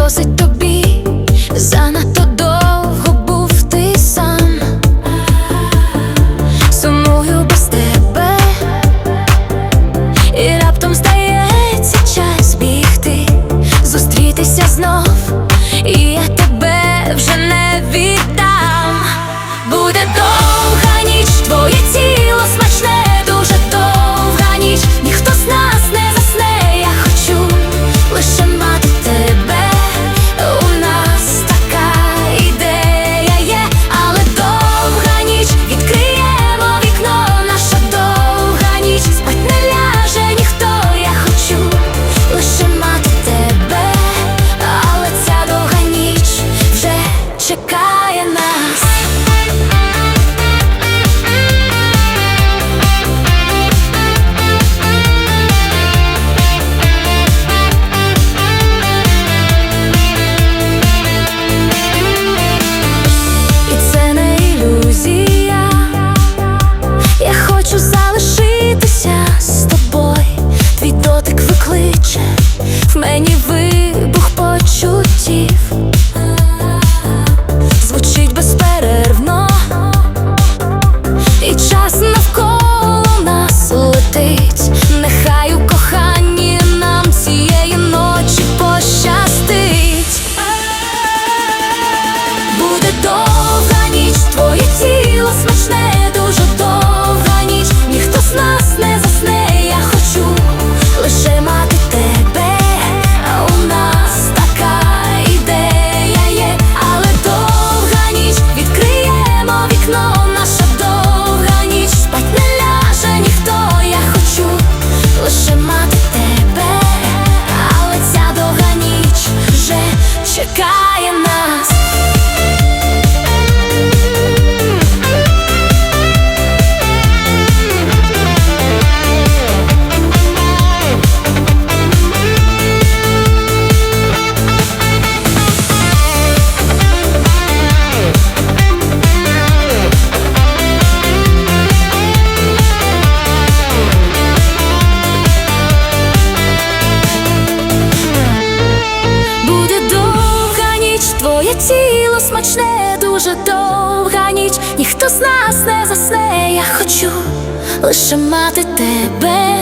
Entonces Chief. Твоє тіло смачне, дуже довга ніч, ніхто з нас не засне, я хочу лише мати тебе.